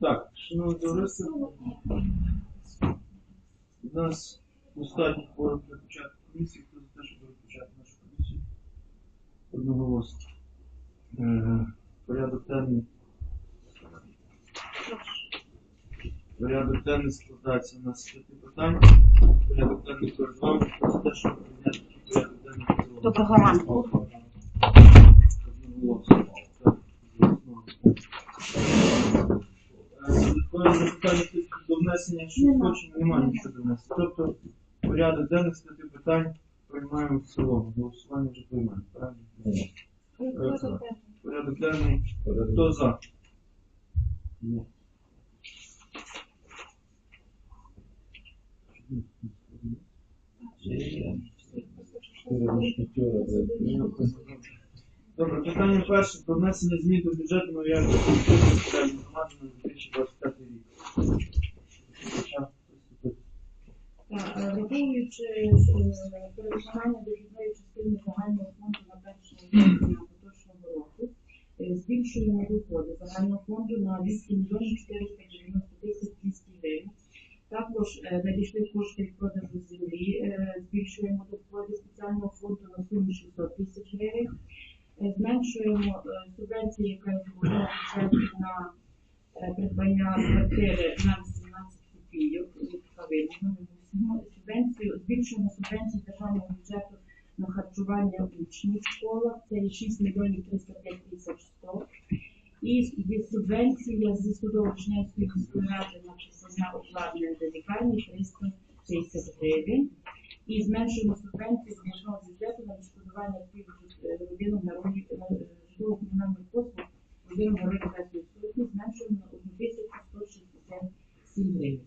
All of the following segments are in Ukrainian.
Так, шановні товариство, у нас достатньо хворих для початку комісії, хто за те, щоб розпочати нашу комісію. Одноголосно. Е, Порядок денний. Порядок денний складається у нас п'яти питань. Порядок денний перед вами. Хто те, щоб прийняти такий порядок денний? Доброго ранку. Основу. Е, Додаткові запитання до внесення, що хочемо, немає нічого до внесення. Тобто порядок денних п'яти питань приймаємо в цілому. Голосування вже приймаємо, правильно? Е, Порядок денний. Хто за? Ні. Добре, питання перше про внесення змін до бюджету нової громади на 2025 рік. Враховуючи перевиконання дохідної частини загального фонду на вересня поточного року, збільшуємо доходи загального фонду на 200 мільйонів 490 тисяч 200 гривень. Також е, надійшли кошти від продажу землі, е, збільшуємо доходи спеціального фонду на суму 600 тисяч гривень. Е, Зменшуємо е, субвенцію, яка була в бюджеті на е, придбання квартири на 18 копійок від Кавиного. Ми мусимо субвенцію, збільшуємо субвенцію державного бюджету на харчування учнів в школах. Це 6 мільйонів 305 тисяч 100. І є субвенція зі судово-учнівської міської ради на присягня обладнання до лікарні 360 гривень. І зменшуємо субвенцію з обласного бюджету на відшкодування пільг родинам героїв е, житлово-комунальних послуг героїв Небесної Сотні зменшуємо на 1167 гривень.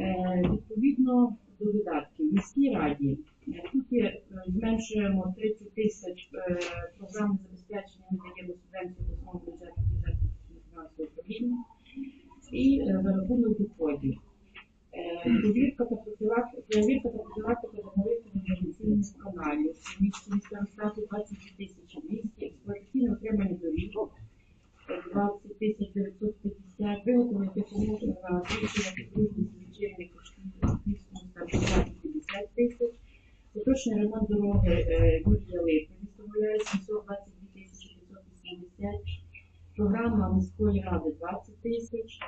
Е, Відповідно до видатків, міській раді тут е, зменшуємо 30 тисяч е, програми забезпечення ми даємо субвенцію до свого бюджету фінансового управління і е, за рахунок доходів. Е, та профілактика, домових інвестиційних каналів. В місцевому штаті 22 тисячі 200, експлуатаційне отримання доріг 20 тисяч 950, виготовлення допомоги на збільшення підручних лічильних Київському старшому 50 тисяч, поточний ремонт дороги е, Юрія Липи виставляє 722 тисячі 580, програма міської ради 20 тисяч,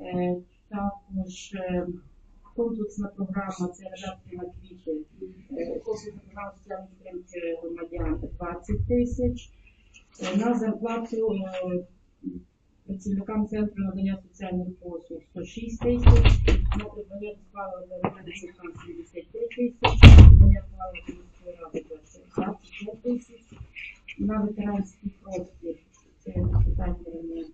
Е, також е, комплексна програма це редакція на квіти, е, комплексна програма підтримки громадян 20 тисяч. Е, На зарплату е, працівникам центру надання соціальних послуг 106 тисяч, на придбання палива для робітникам 73 тисяч, придбання палива для міської ради 25 тисяч, на ветеранський простір це питання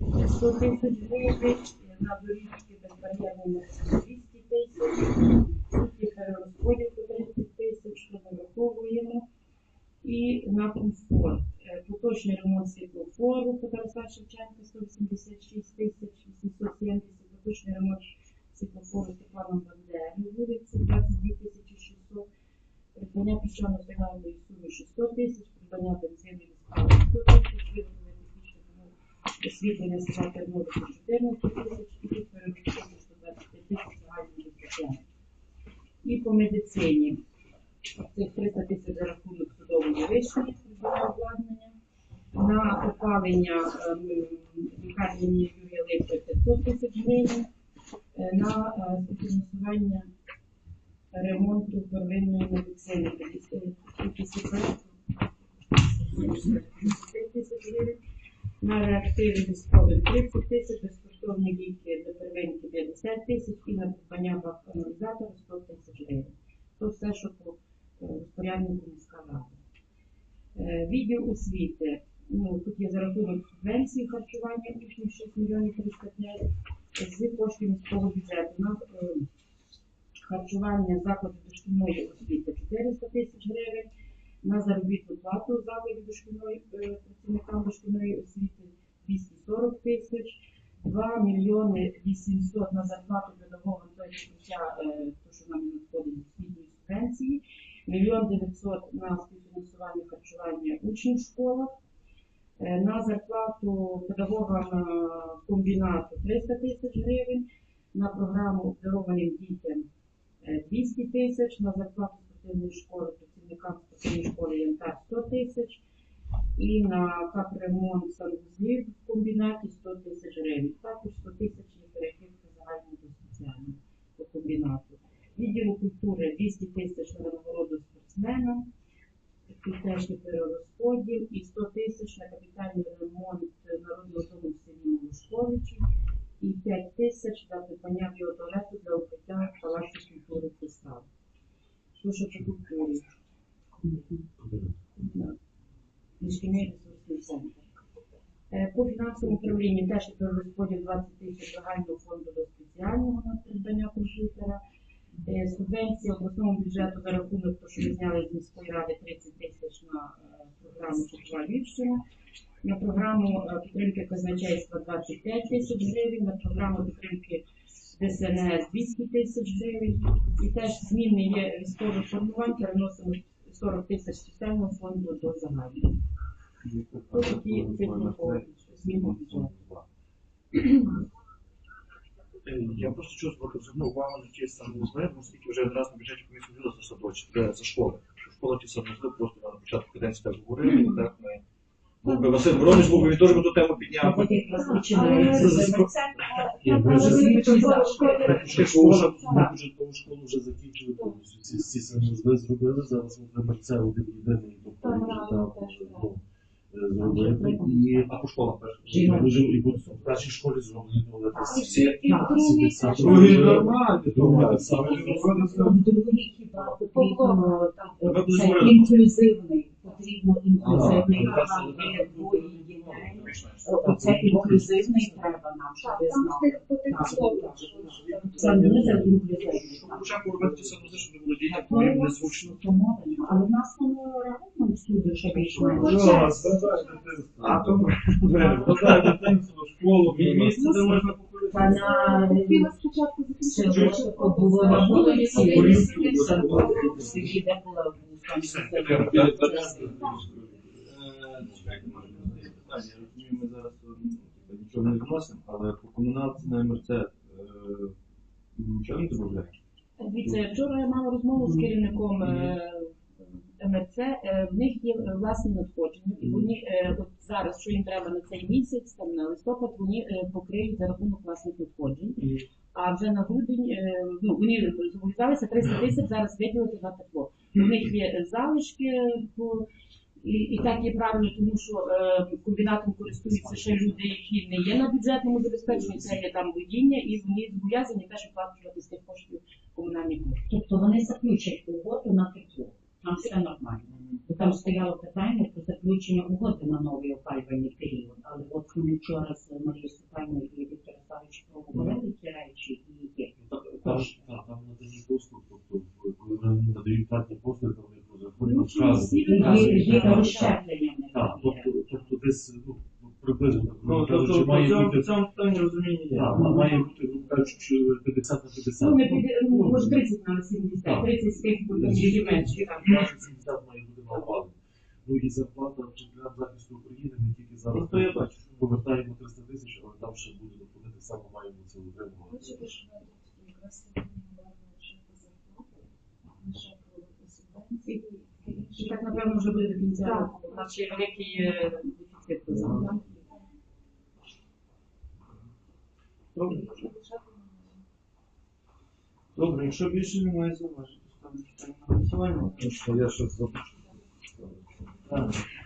не 100 тисяч гривень, на доріжки безбар'єрної 200 тисяч, є перерозподіл по 30 тисяч, що ми. І на комфорт. Е, Поточний ремонт світлофору по Тараса Шевченка 186 тисяч 870, поточний ремонт світлофору Степана Бандери, вулиці 22 тисячі 600, придбання піщано-сигнальної суми 600 тисяч, придбання бензину справи 100 тисяч, виготовлення технічних умов освітлення села Тернопіль 14 тисяч і тут перерозподіл 125 тисяч загальної витрати. І по медицині цих 300 тисяч за рахунок судової вишні обладнання. На опалення ем, лікарні Юрія Липи 500 тисяч гривень. Е, На е, співфінансування ремонту первинної медицини 50 тисяч гривень. На реактиви військових 30 тисяч, безкоштовні ліки для первинки 50 тисяч і на придбання вакцинізатора 100 тисяч гривень. То все, що по е, розпоряднику міська рада. Е, Відділ освіти. Ну, тут є за рахунок субвенції харчування учнів 6 мільйонів 305 з коштів міського бюджету. На е, харчування закладів дошкільної освіти 400 тисяч гривень, на заробітну плату закладів дошкільної е, працівникам дошкільної освіти 240 тисяч, 2 мільйони 800 на зарплату педагогам та відкриття, то, що нам надходить від субвенції, мільйон 900 на учнів в школах, Е, на зарплату педагогам е, комбінату 300 тисяч гривень, на програму обдарованим дітям е, 200 тисяч, на зарплату спортивної школи працівникам спортивної школи Янтар 100 тисяч і на капремонт санвузлів в комбінаті 100 тисяч гривень. Також 100 тисяч є перекидка загальної до спеціальної по комбінату. Відділу культури 200 тисяч на нагороду спортсменам, теж перерозподіл, і 100 тисяч на капітальний ремонт народного дому в селі Новошковичі, і 5 тисяч на придбання біотуалету для укриття в Палаці культури Кристал. Що ж по культурі? Міжкільний ресурсний центр. По фінансовому управлінні теж перерозподіл 20 тисяч загального фонду до спеціального на придбання комп'ютера. Е, Субвенція обласному бюджету за рахунок, то, що ми зняли з міської ради 30 тисяч на е, програму Чужа Львівщина, на програму е, підтримки казначейства 25 тисяч гривень, на програму підтримки ДСНС 200 тисяч гривень. І теж зміни є військових формувань, переносимо 40 тисяч спеціального фонду до загального. Ось такі цифри по зміни бюджету. Я просто чого звернув увагу на ті санвузли, оскільки вже раз на бюджеті комісії говорили за садочок, е, за школи. Що школа ті санвузли просто на початку каденції так говорили, так ми. Був би Василь Миронович, був би він теж би ту тему підняв. Бюджетову школу вже закінчили повністю. Ці, ці зробили, зараз ми це один єдиний, тобто вже там теж, зробити. І А. Жінок. ми вже і в першій школі зроблені були. Всі Другий вже- Другий так само. в хіба потрібно там інклюзивний, потрібно інклюзивний Ага. програм двоє Оце інклюзивний треба нам, щоб ви знали. Це не за інклюзивний. Щоб хоча б робити ті щоб не було Ну, не зручно. Але в нас воно реально всюди ще більш-менш. Що. А то Згадай дитинство, школу, місце, де можна вулиці, була е, чекайте, може, питання. Ми зараз е, нічого не вносимо, але по комуналці на МРЦ е, нічого не додаємо. Дивіться, вчора я мала розмову з керівником е, МРЦ. Е, В них є е, власні надходження, і вони е, от зараз, що їм треба на цей місяць, там на листопад, вони е, покриють за рахунок власних надходжень. А вже на грудень е, ну вони зобов'язалися 300 тисяч зараз виділити на тепло. У них є залишки по і, і так є правильно, тому що е, комбінатом користуються ще люди, які не є на бюджетному забезпеченні, це є там водіння, і вони зобов'язані теж оплачувати з тих коштів комунальні кошти. Тобто вони заключать угоду на тепло. Там все нормально. Бо Там стояло питання про заключення угоди на новий опалювальний період. Але от ми вчора з Марією Степанівною і Віктором Савичем проговорили ті речі і є. Там, там, надані послуг, тобто коли вони надають платні послуги, то вони Ну, всі Є, є Так, Так, тобто, тобто десь ну, ну, приблизно, Ну, тобто, має бути по цьому питанні розуміння є. Так, має бути, кажучи, 50 на 50. Ну, не піде, ну, може 30 на 70, 30 з тих буде тільки менше. так. 70 має бути на опалення. Ну і зарплата вчителям захисту України, ми тільки зараз Ну, то я бачу. повертаємо 300 тисяч, але там ще буде доходити, так само маємо це утримувати. І так, напевно, вже буде до кінця року. У нас ще великий е, дефіцит по замовленню. Добре. Добре, якщо більше немає зауважень, то ставимо питання на голосування. Я щось запишу.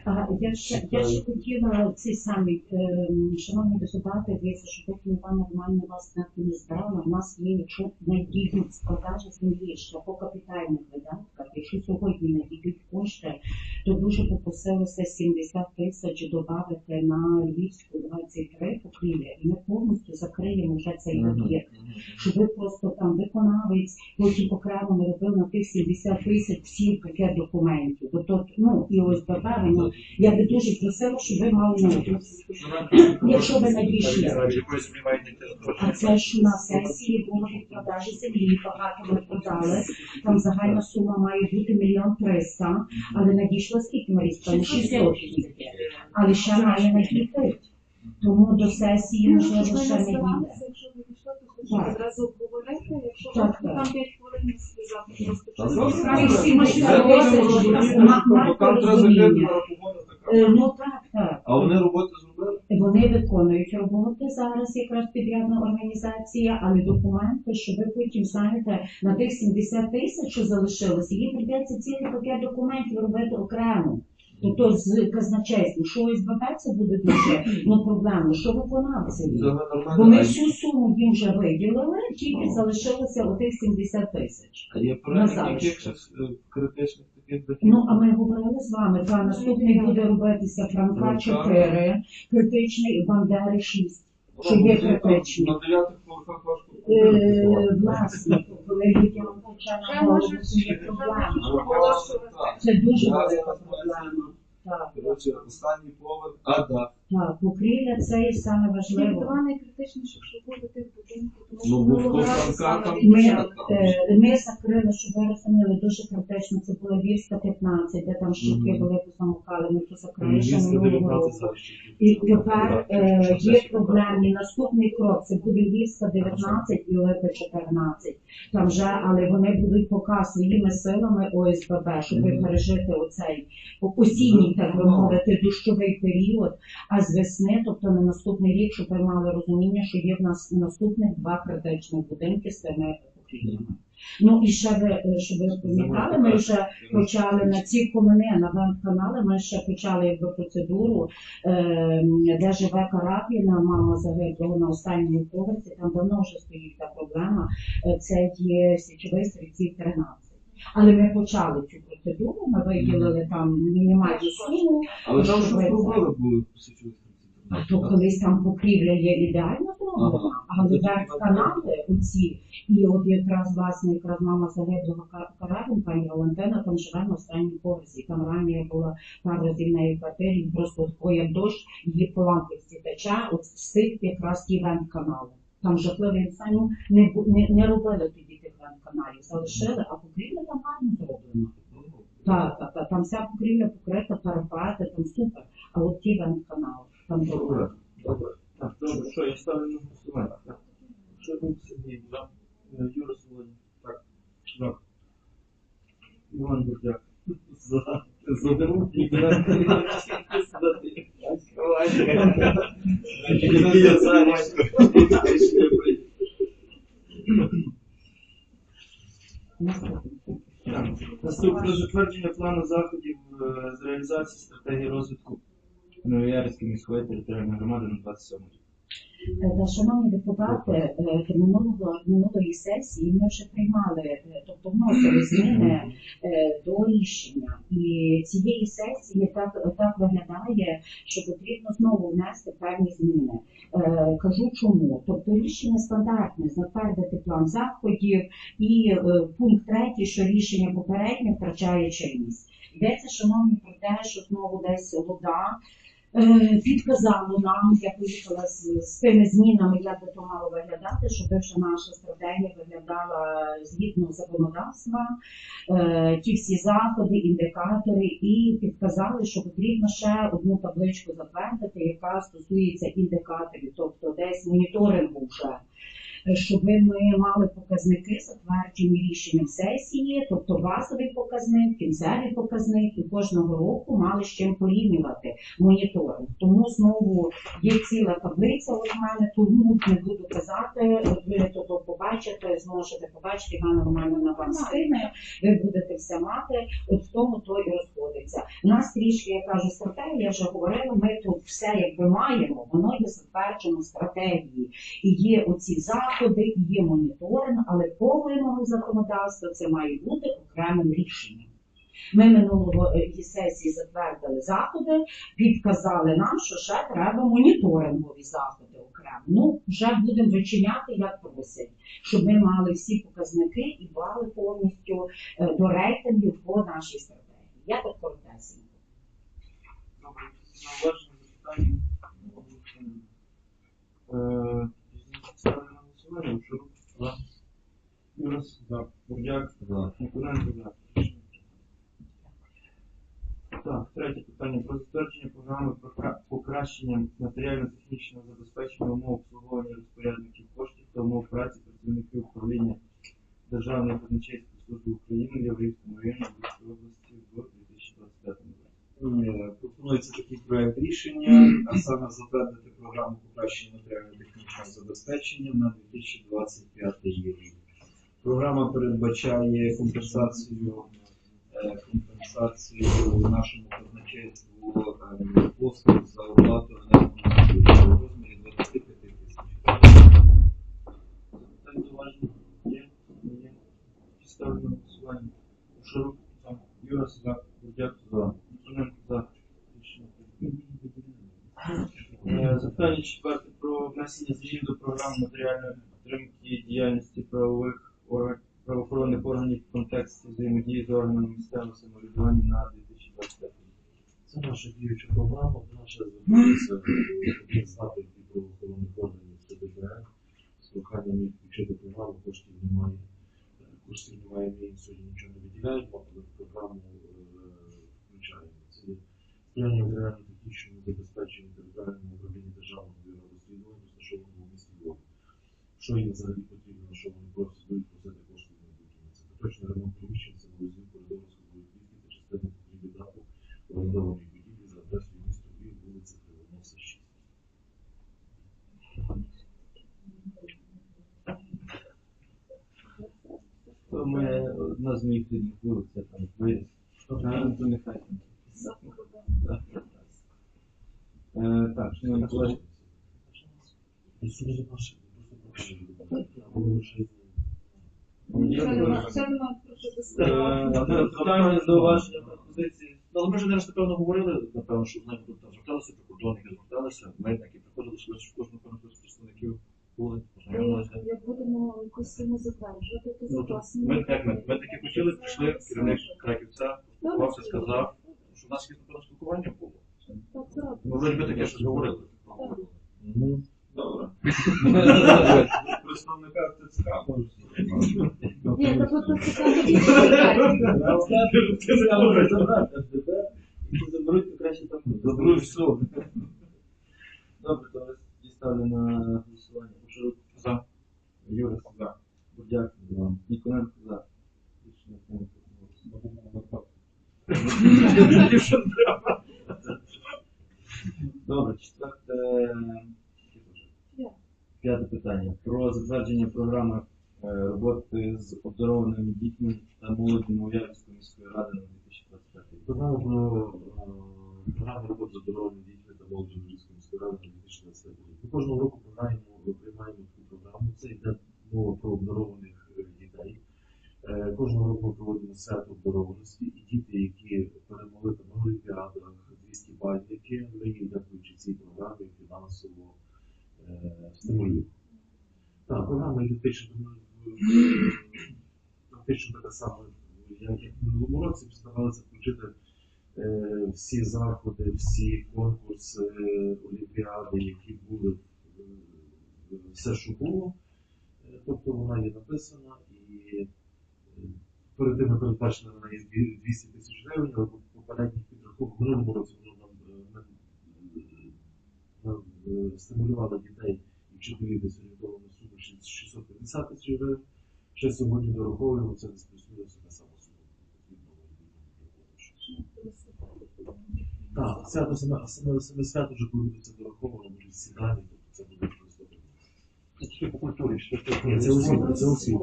А, Я ще, я ще хотіла цей самий, ем, шановні депутати, дивіться, що поки Іван нормально вас так не збирала, в нас є, якщо надійдуть з продажі землі ще по капітальних видатках, якщо сьогодні надійдуть кошти, то дуже попросилося 70 тисяч додати на Львівську 23 покрівля, і ми повністю закриємо вже цей об'єкт. Щоб ви просто там виконавець, потім окремо не робив на тих 70 тисяч всі пакет документів. Бо тут, ну, і ось Я би дуже просила, щоб ви мали на увазі. Якщо ви надійшли. А це ж на сесії було від продажі землі, багато ми продали. Там загальна сума має бути мільйон триста, але надійшло скільки Маріста? 600 тільки. Але ще має надійти. Тому до сесії, можливо, ще не дійде. Так. одразу обговорити. Якщо там 5 хвилин сказати, така. Е, Ну так, так. А вони роботу зробили? Вони виконують роботи зараз якраз підрядна організація, але документи, що ви потім знаєте, на тих 70 тисяч, що залишилося, їм прийдеться цілий пакет документів робити окремо. Тобто з казначейством, що ОСББ це буде дуже ну, проблемно, що виконавці. Бо ми всю суму їм вже виділили, тільки залишилося отих 70 тисяч. А є е, критичних таких дахів? Ну, а ми говорили з вами, та наступний буде робитися Франка Франка. 4, критичний Бандери 6. Що є критичні. На дев'ятих поверхах важко Е. Власне, коли на голову, може, це є вже проблема. може Ну, оголошувати. так. Це дуже Я велика зараз проблема. Коротше, останній поверх, а дах. так, покрівля це і саме важливо. Два найкритичніших, що буде тих будинків, тому що Ну, бо минулого в разу Франка саме там Ми, е, ми закрили, щоб ви розуміли, дуже критично. Це була Львівська 15, де там щитки Мгм. були позамокали, ми то закрили ще Львівська минулого 19 року. зараз. І тепер е, є проблемні. Наступний крок це буде Львівська 19 і Липи 14. Там вже, але вони будуть поки своїми силами ОСББ, щоб Мгм. пережити оцей осінній, так би мовити, дощовий період. А з весни, тобто на наступний рік, щоб ви мали розуміння, що є в нас наступних два критичних будинки з тими покрівлями. Ну і ще ви, е, щоб ви пам'ятали, ми вже почали на ці комини, на веб-канали, ми ще почали якби процедуру, е, де живе Карапіна, мама загиблого на останньому поверсі, там давно вже стоїть та проблема, Е, це є січовий стрільців 13. Але ми почали цю процедуру, ми виділили там мінімальну суму, Але там Що щось ви робили були січові а то колись там покрівля є ідеально зроблена, але веб-канали оці, і от якраз власне якраз мама загиблого Карабін, пані Валентина, там живе на останньому поверсі. Там раніше була пару разів неї квартирі, просто як дощ, її по лампочці тече, от всіх якраз ті веб-канали. Там жахливий інсан, ну, не, не, не робили тоді тих веб-каналів, залишили, а покрівля там гарно зроблена. Так, так, так, там вся покрівля покрита, парапети, там супер. А от ті веб-канали, там добре. Добре. Так, добре, що я ставлю на голосування. Так. Був Сергій? Е, Юра Солодін. Так. Так. Іван Бурдяк. За. За руки. Наступне затвердження плану заходів е, з реалізації стратегії розвитку Новоярської міської територіальної громади на 27 рік. Е, Та, шановні депутати, е, минулого минулої сесії ми вже приймали, е, тобто вносили зміни е, до рішення. І цієї сесії так, так виглядає, що потрібно знову внести певні зміни. Е, Кажу чому. Тобто рішення стандартне затвердити план заходів і е, пункт третій, що рішення попереднє втрачає чинність. Йдеться, шановні, про те, що знову десь вода е, підказало нам, я поїхала з, з тими змінами, як би то мало виглядати, щоб вже наша стратегія виглядала згідно законодавства, е, ті всі заходи, індикатори, і підказали, що потрібно ще одну табличку затвердити, яка стосується індикаторів, тобто десь моніторингу вже. Щоб ми мали показники, затверджені рішенням сесії, тобто базовий показник, кінцевий показник, і кожного року мали з чим порівнювати моніторинг. Тому знову є ціла таблиця у мене, тому не буду казати, ви то побачите, зможете побачити, Івана Романівна вам скине, ви будете все мати, от в тому то і розходиться. У нас трішки, я кажу, стратегія, вже говорила, ми тут все якби маємо, воно є затверджено в стратегії. І є оці заходи, і є моніторинг, але по вимогам законодавства це має бути окремим рішенням. Ми минулого е, сесії затвердили заходи, підказали нам, що ще треба моніторингові заходи окремо. Ну, вже будемо вичиняти, як просять, щоб ми мали всі показники і бали повністю е, до рейтингів по нашій стратегії. Я так коротесенько. Так, третє питання про затвердження програми покра- покращення матеріально-технічного забезпечення умов обслуговування розпорядників коштів та умов праці працівників управління Державної казначейської служби України в Яврівському районі Львівської області в 2025 році. Е, Пропонується такий проект рішення, а саме затвердити програму покращення матеріально-технічного забезпечення на 2025 рік. Програма передбачає компенсацію е, компенсацію нашому казначейству е, послуг за оплату енергоносію в розмірі 25 тисяч. Є? Є? Ставлю на голосування? За. Юрас. За. Бурдяк. За. Ніколенко. За. Рішення прийнято. Запитання четверте про внесення змін до програми матеріальної підтримки діяльності правових орган- правоохоронних органів в контексті взаємодії з органами місцевого самоврядування на 2025 рік. Це наша діюча програма, вона ще звернулася запит від правоохоронних органів ЦДБР з проханням їх включити програму, коштів немає. Коштів немає, ми їм сьогодні нічого не виділяємо, але програму е, включаємо. Це є сприяння матеріально-технічному забезпеченню територіального управління Державного бюро розслідувань, розташованого в місті Львові. Що їм взагалі потрібно, що вони просять будуть просити кошти на будівлі. Це поточний ремонт приміщень, це новий коридору сходової клітки та частини покрівлі даху орендованої будівлі за адресою міста Львів, вулиця Кривоноса, 6. То ми одна з моїх рідних вулиць, я там виріс. Е, то нехай там. Так, шановні колеги. Питання, зауваження, пропозиції. Ну, але ми вже зараз, напевно, говорили, напевно, що знаєте, тут там зверталися, прикордонники зверталися, митники приходили, що напевно, хтось з представників були, познайомилися. Як будемо якусь суму затверджувати, то Ну, то ми, як ми, митники хотіли, прийшли, керівник Краківця, спілкувався, сказав, що в нас є, напевно, спілкування було. Так, так. Ми вроді би таке щось говорили. Добре. Представника ТЦК можуть. Ні, та тут цікаво дійсно. Заберуть, то краще там. Заберуть все. Добре, то ось діставлю на голосування. Шуруп. За. Юрис. За. Бурдяк. За. Ніколенко. За. Рішення прийнято. Що треба? Добре, четверте. П'яте. П'яте питання. Затвердження програми е, роботи з обдарованими дітьми та молоді Новоярської міської ради на 2025 рік. Програма про е, програму роботи з здоровими дітьми та молоді Львівської міської ради на 2025 рік. Ми кожного року програємо, приймаємо таку програму. Це йде мова про обдарованих е, дітей. Кожного року ми проводимо свято обдарованості і діти, які перемогли там олімпіадах, 200 бальники, ми їх дякуючи цій програмі фінансово програма фактично така сама, як і в минулому році, старалися включити е, всі заходи, всі конкурси, е, олімпіади, які були, е, все, що було. Тобто вона є написана і перед тим ми передбачили на неї 200 тисяч гривень, але по попередніх підрахунках в минулому році воно нам, стимулювало дітей і вчителів десь 650 тисяч гривень. Ще сьогодні дораховуємо, це десь плюс-мінус така сама сума. Так, свято саме, саме, саме свято вже коли буде це дораховано, буде всі дані, тобто це буде просто. Це тільки по культурі, що це Ні, це усі, це усі.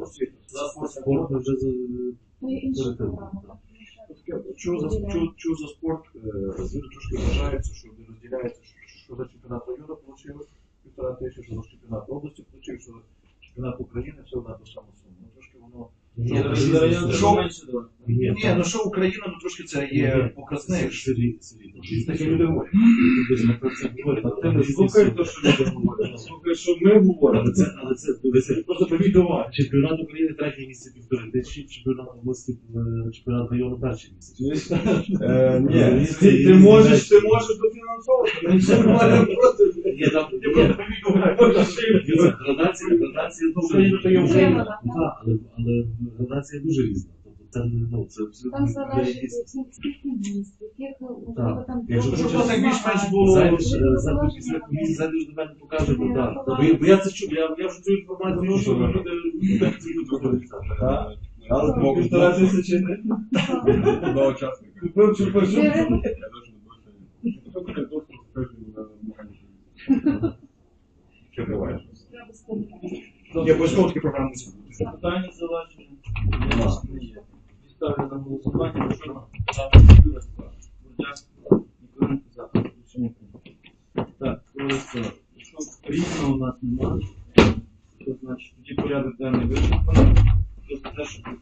Спорт ми вже Ну, програми. Таке, Чув за, спорт, е, люди трошки вважаються, що не розділяється, що, що за чемпіонат району отримали півтора тисячі, що за чемпіонат області отримав, що чемпіонат України все одна до сама сума. Ну, трошки воно... Ні, Що, що- менше давати. Ні, ну що Україна, ну трошки це є показник. Ну, таке люди говорять. Ти слухай те, що люди говорять, слухай, що ми говоримо. Але це, але це, дивися, просто привіт увагу. Чемпіонат України третє місце півтори тисячі, чемпіонат області, е, чемпіонат району перше місце. Е, Ні, ти, ти можеш, ти можеш дофінансовувати. Є там, Я просто говорю, Дивіться, градація, градація дуже Україна. Але, але градація дуже різна. Це ну, це абсолютно Там залежить скільки місць, яких можливо там Якщо Щоб хочеш- більш-менш було. Зайдеш, е, зайдеш після комісії, зайдеш до мене, покажеш, бо так. Бо я- Бо я це чув, я, я вже цю інформацію чув, люди люди ці. Так. Але півтора тисячі не. Два учасника. Купив чи почув? Я даже не больше. Что такое доступ к каждому механизму? Що триваєш? Треба ставити. Я обов'язково такі програми. Питання зауваження? Не є. Ставлю на голосування, що там Юра сказав. Бурдяк, Ніколенко за. Рішення прийнято. Так, Олеся, що різного у нас немає, то значить тоді порядок денний вичерпаний. Хто за те, щоб